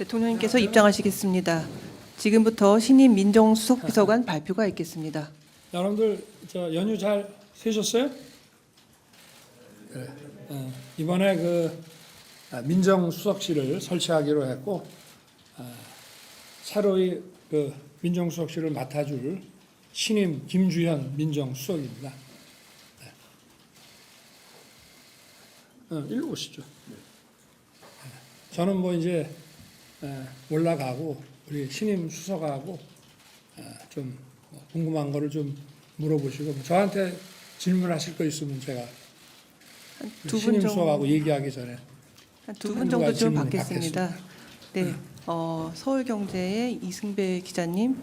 대통령님께서 입장하시겠습니다. 지금부터 신임 민정수석비서관 발표가 있겠습니다. 여러분들 저 연휴 잘 쉬셨어요? 그래. 어, 이번에 그 아, 민정수석실을 설치하기로 했고 아, 새로이 그 민정수석실을 맡아줄 신임 김주현 민정수석입니다. 네. 어, 일로 오시죠. 네. 저는 뭐 이제 에, 올라가고 우리 신임 수석하고 아, 좀뭐 궁금한 거를 좀 물어보시고 뭐 저한테 질문하실 거 있으면 제가 신임 수석하고 얘기하기 전에 두 분 정도 좀 질문을 받겠습니다. 네, 어, 서울경제의 이승배 기자님,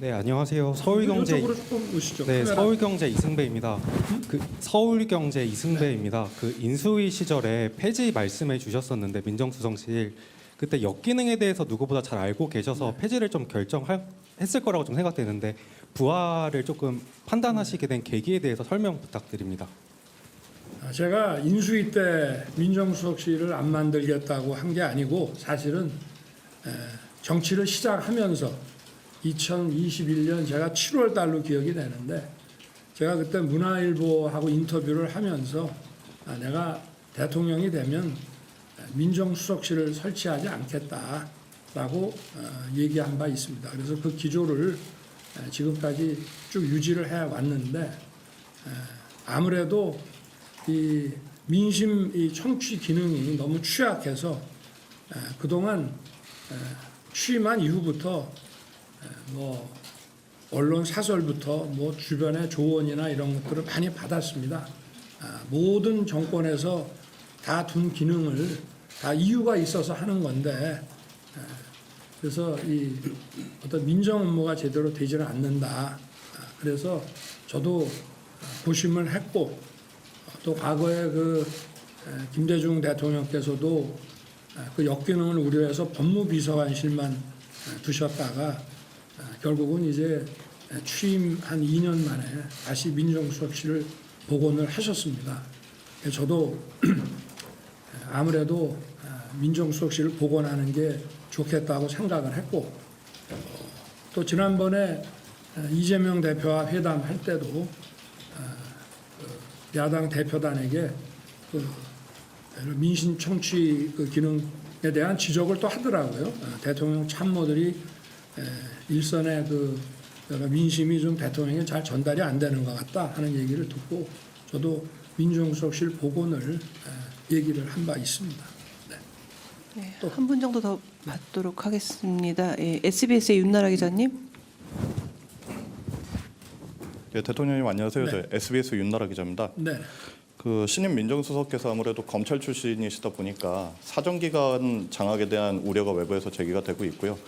네 안녕하세요 서울경제 조금. 네 카메라. 서울경제 이승배입니다. 그 서울경제 이승배입니다. 그 인수위 시절에 폐지 말씀해 주셨었는데 민정수석실 그때 역기능에 대해서 누구보다 잘 알고 계셔서 폐지를 좀 결정했을 거라고 좀 생각되는데 부활을 조금 판단하시게 된 계기에 대해서 설명 부탁드립니다. 아, 제가 인수위 때 민정수석실을 안 만들겠다고 한 게 아니고 사실은 에, 정치를 시작하면서 2021년 제가 7월 달로 기억이 되는데 제가 그때 문화일보하고 인터뷰를 하면서 아, 내가 대통령이 되면 민정수석실을 설치하지 않겠다라고 어, 얘기한 바 있습니다. 그래서 그 기조를 에, 지금까지 쭉 유지를 해 왔는데 에, 아무래도 이 민심 이 청취 기능이 너무 취약해서 에, 그동안 에, 취임한 이후부터 에, 뭐 언론 사설부터 뭐 주변의 조언이나 이런 것들을 많이 받았습니다. 아, 모든 정권에서 다 둔 기능을 다 이유가 있어서 하는 건데 에, 그래서 이 어떤 민정 업무가 제대로 되지는 않는다. 아, 그래서 저도 고심을 했고 또 과거에 그 에, 김대중 대통령께서도 에, 그 역기능을 우려해서 법무비서관실만 에, 두셨다가 에, 결국은 이제 에, 취임 한 2년 만에 다시 민정수석실을 복원을 하셨습니다. 에, 저도 아무래도 아, 민정수석실을 복원하는 게 좋겠다고 생각을 했고 어, 또 지난번에 에, 이재명 대표와 회담할 때도 야당 대표단에게 그 민심 청취 그 기능에 대한 지적을 또 하더라고요. 어, 대통령 참모들이 에, 일선의 그 민심이 좀 대통령에 잘 전달이 안 되는 것 같다 하는 얘기를 듣고 저도 민정수석실 복원을 에, 얘기를 한 바 있습니다. 네. 네, 또. 한분 정도 더 받도록 하겠습니다. 예, SBS의 윤나라 기자님, 예, 대통령님 안녕하세요. 네. 저 SBS 윤나라 기자입니다. 네. 그 신임 민정수석께서 아무래도 검찰 출신이시다 보니까 사정기관 장악에 대한 우려가 외부에서 제기가 되고 있고요.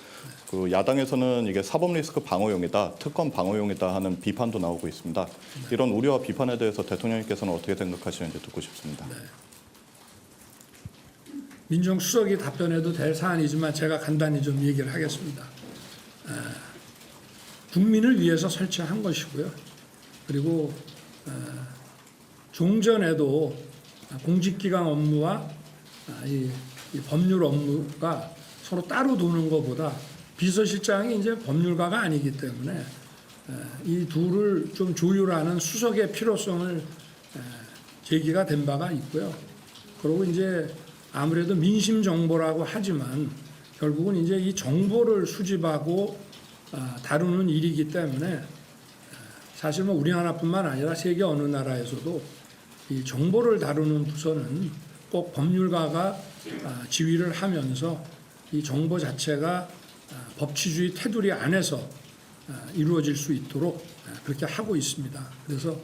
그 야당에서는 이게 사법 리스크 방어용이다, 특검 방어용이다 하는 비판도 나오고 있습니다. 이런 우려와 비판에 대해서 대통령님께서는 어떻게 생각하시는지 듣고 싶습니다. 민정수석이 답변해도 될 사안이지만 제가 간단히 좀 얘기를 하겠습니다. 에, 국민을 위해서 설치한 것이고요. 그리고 에, 종전에도 공직기강 업무와 아, 이, 이 법률 업무가 서로 따로 두는 것보다 비서실장이 이제 법률가가 아니기 때문에 에, 이 둘을 좀 조율하는 수석의 필요성을 에, 제기가 된 바가 있고요. 그리고 이제 아무래도 민심 정보라고 하지만 결국은 이제 이 정보를 수집하고 아, 다루는 일이기 때문에 아, 사실 뭐 우리나라뿐만 아니라 세계 어느 나라에서도 이 정보를 다루는 부서는 꼭 법률가가 아, 지휘를 하면서 이 정보 자체가 아, 법치주의 테두리 안에서 아, 이루어질 수 있도록 아, 그렇게 하고 있습니다. 그래서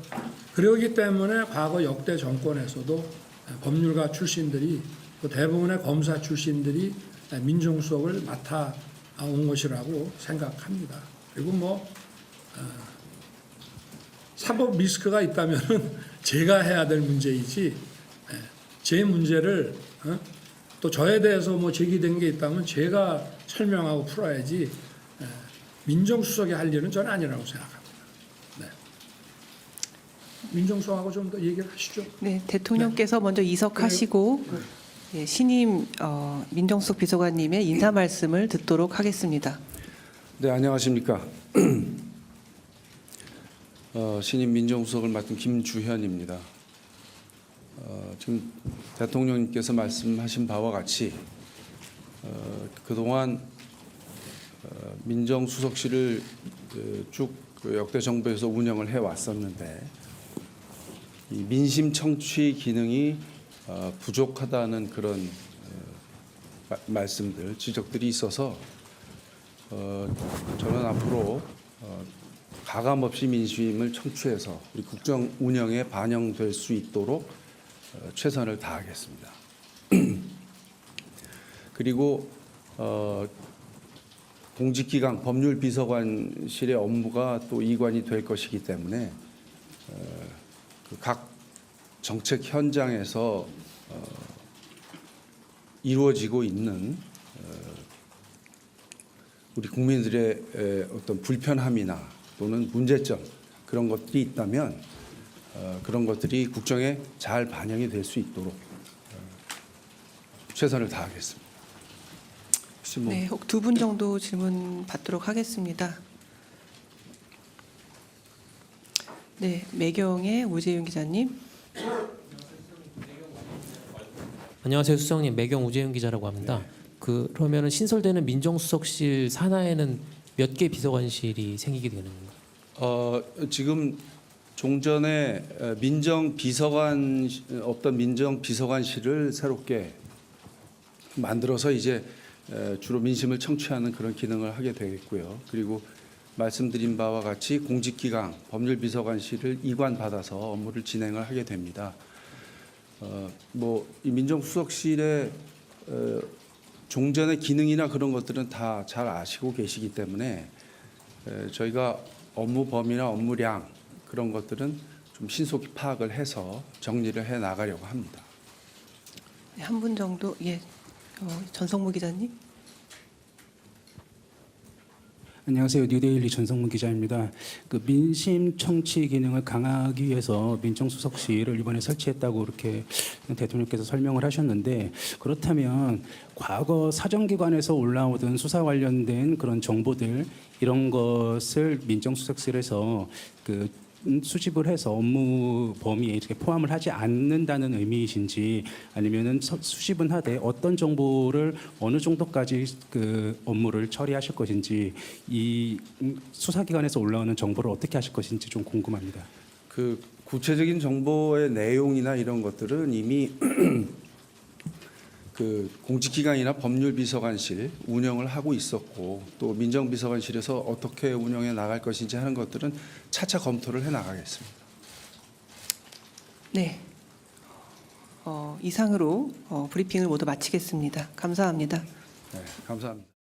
그러기 때문에 과거 역대 정권에서도 아, 법률가 출신들이 또 대부분의 검사 출신들이 아, 민정수석을 맡아 온 것이라고 생각합니다. 그리고 뭐 어, 사법 리스크가 있다면은 제가 해야 될 문제이지 예, 제 문제를 어? 또 저에 대해서 뭐 제기된 게 있다면 제가 설명하고 풀어야지 예, 민정수석이 할 일은 저는 아니라고 생각합니다. 네. 민정수석하고 좀 더 얘기를 하시죠. 네, 대통령께서 먼저 이석하시고 예, 신임 어, 민정수석 비서관님의 인사 말씀을 듣도록 하겠습니다. 네, 안녕하십니까. 어, 신임 민정수석을 맡은 김주현입니다. 어, 지금 대통령님께서 말씀하신 바와 같이 어, 그동안 어, 민정수석실을 그 쭉 그 역대 정부에서 운영을 해 왔었는데 이 민심 청취 기능이 어, 부족하다는 그런 어, 마- 말씀들 지적들이 있어서 어, 저는 앞으로 어, 가감 없이 민심을 청취해서 우리 국정 운영에 반영될 수 있도록 어, 최선을 다하겠습니다. 그리고 어, 공직기강 법률비서관실의 업무가 또 이관이 될 것이기 때문에 어, 그각 정책 현장에서 어, 이루어지고 있는 우리 국민들의 에, 어떤 불편함이나 또는 문제점 그런 것들이 있다면 어, 그런 것들이 국정에 잘 반영이 될 수 있도록 어, 최선을 다하겠습니다. 혹시 뭐 네, 두분 정도 질문 받도록 하겠습니다. 네, 매경의 오재윤 기자님. 안녕하세요 수석님 매경 우재윤 기자라고 합니다. 그 그러면은 신설되는 민정수석실 산하에는 몇 개 비서관실이 생기게 되는 건가요? 어, 지금 종전에 어, 민정 비서관 없던 민정 비서관실을 새롭게 만들어서 이제 에, 주로 민심을 청취하는 그런 기능을 하게 되겠고요. 그리고 말씀드린 바와 같이 공직기강 법률비서관실을 이관받아서 업무를 진행을 하게 됩니다. 어, 뭐이 민정수석실의 어, 종전의 기능이나 그런 것들은 다 잘 아시고 계시기 때문에 에, 저희가 업무 범위나 업무량 그런 것들은 좀 신속히 파악을 해서 정리를 해 나가려고 합니다. 네, 한분 정도 예, 어, 전성무 기자님. 안녕하세요. 뉴데일리 전성문 기자입니다. 그 민심 청취 기능을 강화하기 위해서 민정수석실을 이번에 설치했다고 이렇게 대통령께서 설명을 하셨는데 그렇다면 과거 사정기관에서 올라오던 수사 관련된 그런 정보들 이런 것을 민정수석실에서 그 음, 수집을 해서 업무 범위에 이렇게 포함을 하지 않는다는 의미이신지 아니면은 서- 수집은 하되 어떤 정보를 어느 정도까지 그 업무를 처리하실 것인지 이 음, 수사기관에서 올라오는 정보를 어떻게 하실 것인지 좀 궁금합니다. 그 구체적인 정보의 내용이나 이런 것들은 이미 그 공직기관이나 법률비서관실 운영을 하고 있었고 또 민정비서관실에서 어떻게 운영해 나갈 것인지 하는 것들은 차차 검토를 해 나가겠습니다. 네. 어, 이상으로 어, 브리핑을 모두 마치겠습니다. 감사합니다. 네, 감사합니다.